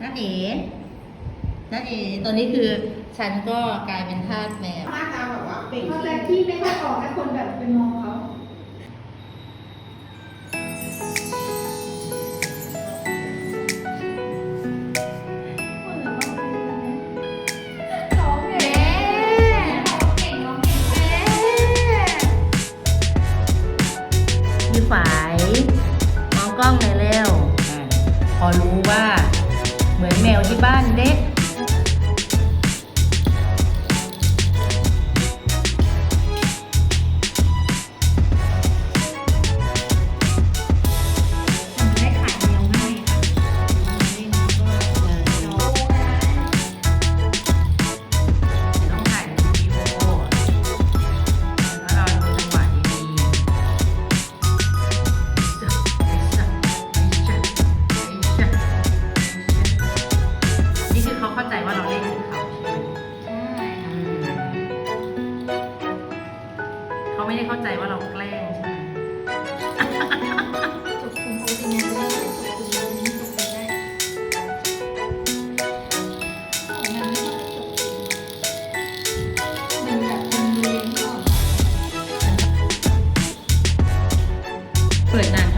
น้าเอ๋น้าเอ๋ตอนนี้คือฉันก็กลายเป็นทาสแมวทาสตามแบบว่าเป็น เขาจะที่ไม่ค่อยออกนะคนแบบเป็นมองเขา เขาไม่ได้เข้าใจว่าเราแกล้งใช่ไหมจบคุณโอตินาได้จบคุณโอนี้จบคุณได้งมันไม่ได้จบคุมันแบบมันเลี้ยงก่อน เปิดนาน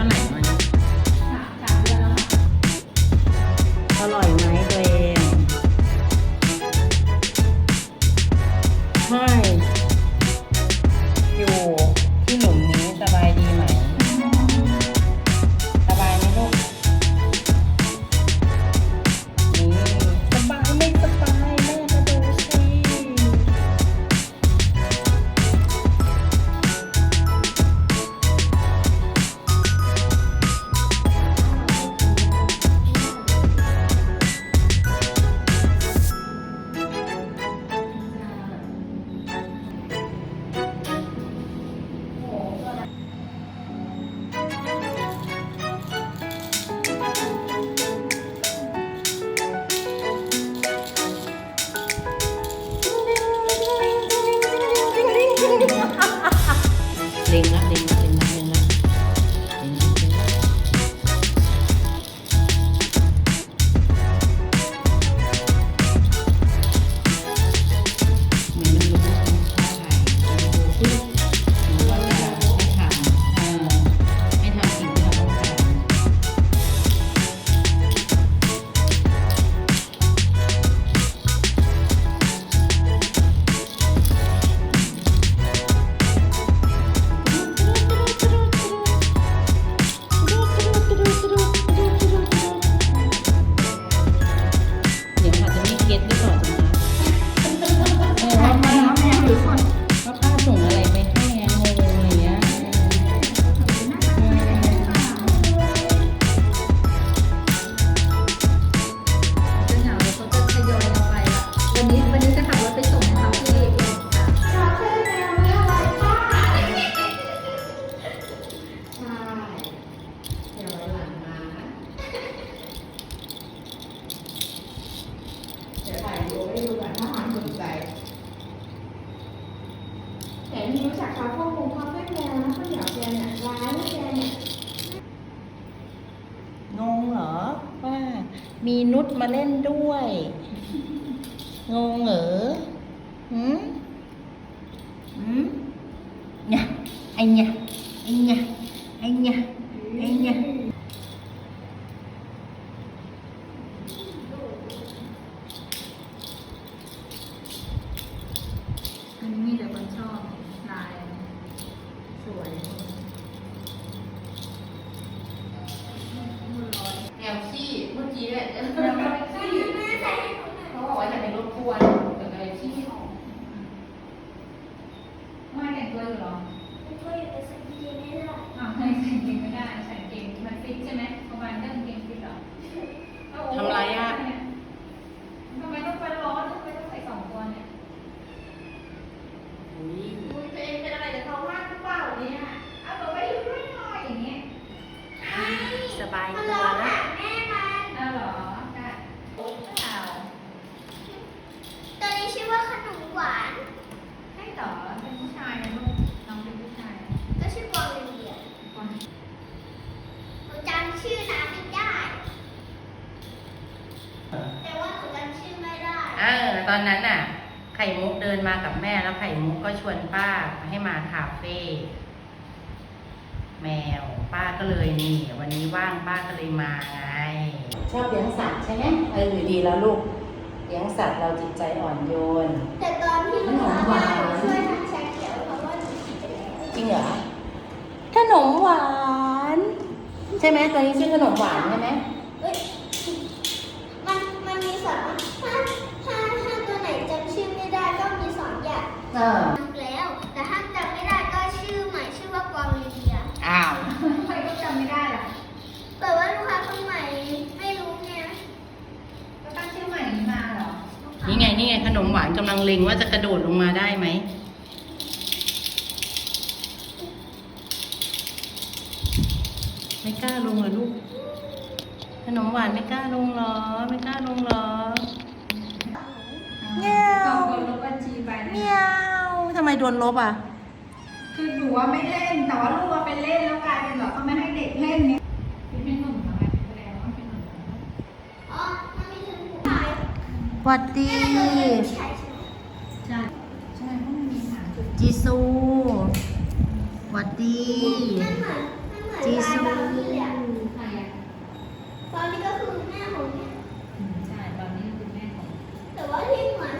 มีนุชมาเล่นด้วย งงเหรออืมอืมเนี่ยไอเนี่ยไอเนี่ยไอเนี่ย คิดไม่ออกม่แต่งตัวอยู่หรอไม่ตัวอยู่แต่ใส่กางเกงไม่ได้อ่าวใส่กางเกงไม่ได้ใส่กางเกงมันฟิตใช่ไหมประมาณเรื่องงเกงฟิตหรอทำไม เออตอนนั้นน่ะ ไข่มุกเดินมากับแม่แล้วไข่มุกก็ชวนป้าให้มาคาเฟ่แมว ป้าก็เลยนี่ วันนี้ว่างป้าก็เลยมาไง ชอบเลี้ยงสัตว์ใช่ไหมเออดีแล้วลูกเลี้ยงสัตว์เราจิตใจอ่อนโยน แต่ตอนที่หนูขนมหวานช่วยทำชาเขียวเพราะว่าหนูฉีดไปแล้วจริงเหรอขนมหวาน ใช่ไหมตัวนี้ชื่อขนมหวานใช่ไหม เอ้ยมันมันมีสองถ้าถ้าถ้าตัวไหนจำชื่อไม่ได้ก็มีสองอย่าง เออ แล้ว แต่ถ้าจำไม่ได้ก็ชื่อใหม่ชื่อว่ากวางลีเดีย อ้าว ใครก็จำไม่ได้ล่ะ แต่ว่าลูกค้าคนใหม่ไม่รู้ไง ก็ตั้งชื่อใหม่นี้มาเหรอ นี่ไงนี่ไงขนมหวานกำลังเล็งว่าจะกระโดดลงมาได้ไหมไม่กล้าลงเหรอลูก ขนมหวานไม่กล้าลงเหรอ ไม่กล้าลงเหรอเงี้ยวกล่องโดนลบบัญชีไปนะเมียวทำไมโดนลบอะ คือหนูว่าไม่เล่น แต่ว่าลูกว่าไปเล่นแล้วกลายเป็นแบบเขาไม่ให้เด็กเล่นเนี่ย หางจุดจีซูหวัดดีมันเหมือนมันเหมือนจีลายซูบางที่อะใช่ตอนนี้ก็คือแม่ของเนี่ยใช่ ตอนนี้คือแม่ของ แต่ว่าที่เหมือน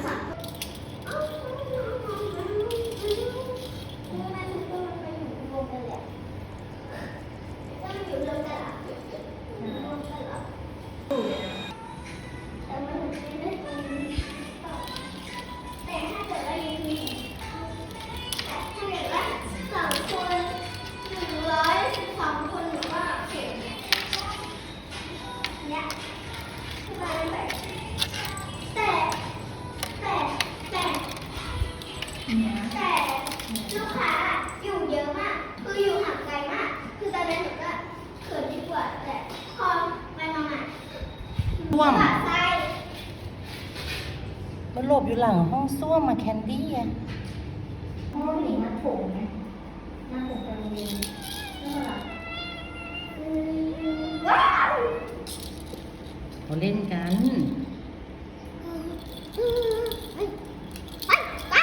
หลบอยู่หลังห้องส้วมมาแคนดี้อะเพราะว่าผู้หญิงมันโผล่ไงหน้าผมไปโรงเรียนใช่ปะล่ะอืมว้าวเขาเล่นกันอืมอืมไปไป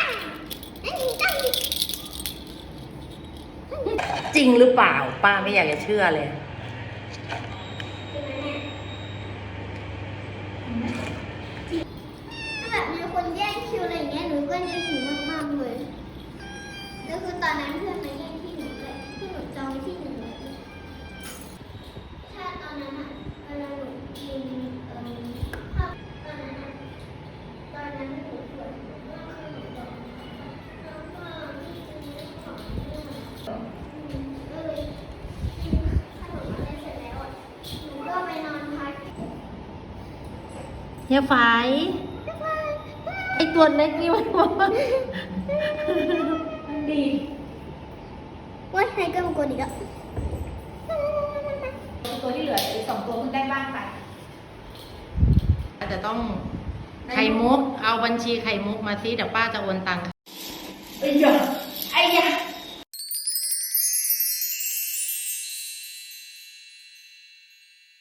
อันนี้ต้องจริงหรือเปล่า ป้าไม่อยากจะเชื่อเลย ถ้าแบบมีคนแย่งคิวอะไรอย่างเงี้ยหนูก็จะหิวมากๆเลยแล้วคือตอนนั้นเพื่อนมาแย่งที่หนูเลยที่หนูจองไว้ที่หนึ่งเลยถ้าตอนนั้นอะตอนนั้นหนูกินเอ่อถ้าตอนนั้นอะตอนนั้นหนูปวดหัวมากคือหนูบอกแล้วก็ที่ซื้อของเนี่ยอืมก็เลยกินขนมอะไรเสร็จแล้วอะหนูก็ไปนอนพัก เฮียไฟไอตัวเล็กนี่มันบอกว่ามันดีว่าใครก็มากดอีกแล้วตัวที่เหลืออีกสองตัวเพิ่งได้บ้านไปจะต้องไข่มุก เอาบัญชีไข่มุกมาซิเดี๋ยวป้าจะโอนตังค์ไอ้ยะไอ้ยะ